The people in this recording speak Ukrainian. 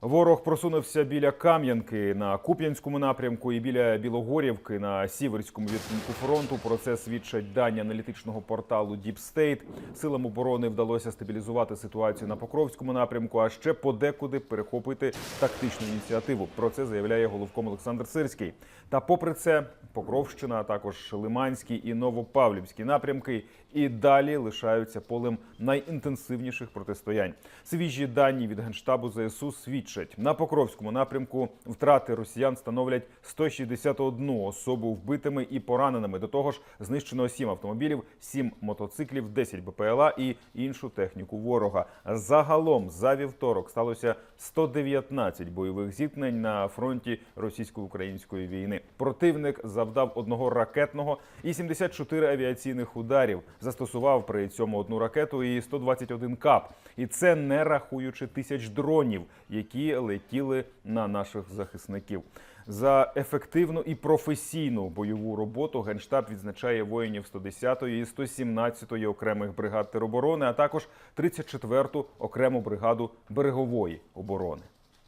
Ворог просунувся біля Кам'янки на Куп'янському напрямку і біля Білогорівки на сіверському відтинку фронту. Про це свідчать дані аналітичного порталу State. Силам оборони вдалося стабілізувати ситуацію на Покровському напрямку, а ще подекуди перехопити тактичну ініціативу. Про це заявляє головком Олександр Сирський. Та попри це, Покровщина, а також Лиманський і Новопавлівський напрямки і далі лишаються полем найінтенсивніших протистоянь. Свіжі дані від генштабу ЗСУ свідчать на Покровському напрямку. Втрати росіян становлять 161 особу вбитими і пораненими. До того ж, знищено 7 автомобілів, 7 мотоциклів, 10 БПЛА і іншу техніку ворога. Загалом за вівторок сталося 119 бойових зіткнень на фронті російсько-української війни. Противник завдав одного ракетного і 74 авіаційних ударів. Застосував при цьому одну ракету і 121 кап. І це не рахуючи тисяч дронів, які летіли на наших захисників. За ефективну і професійну бойову роботу генштаб відзначає воїнів 110-ї і 117-ї окремих бригад тероборони, а також 34-ту окрему бригаду берегової оборони.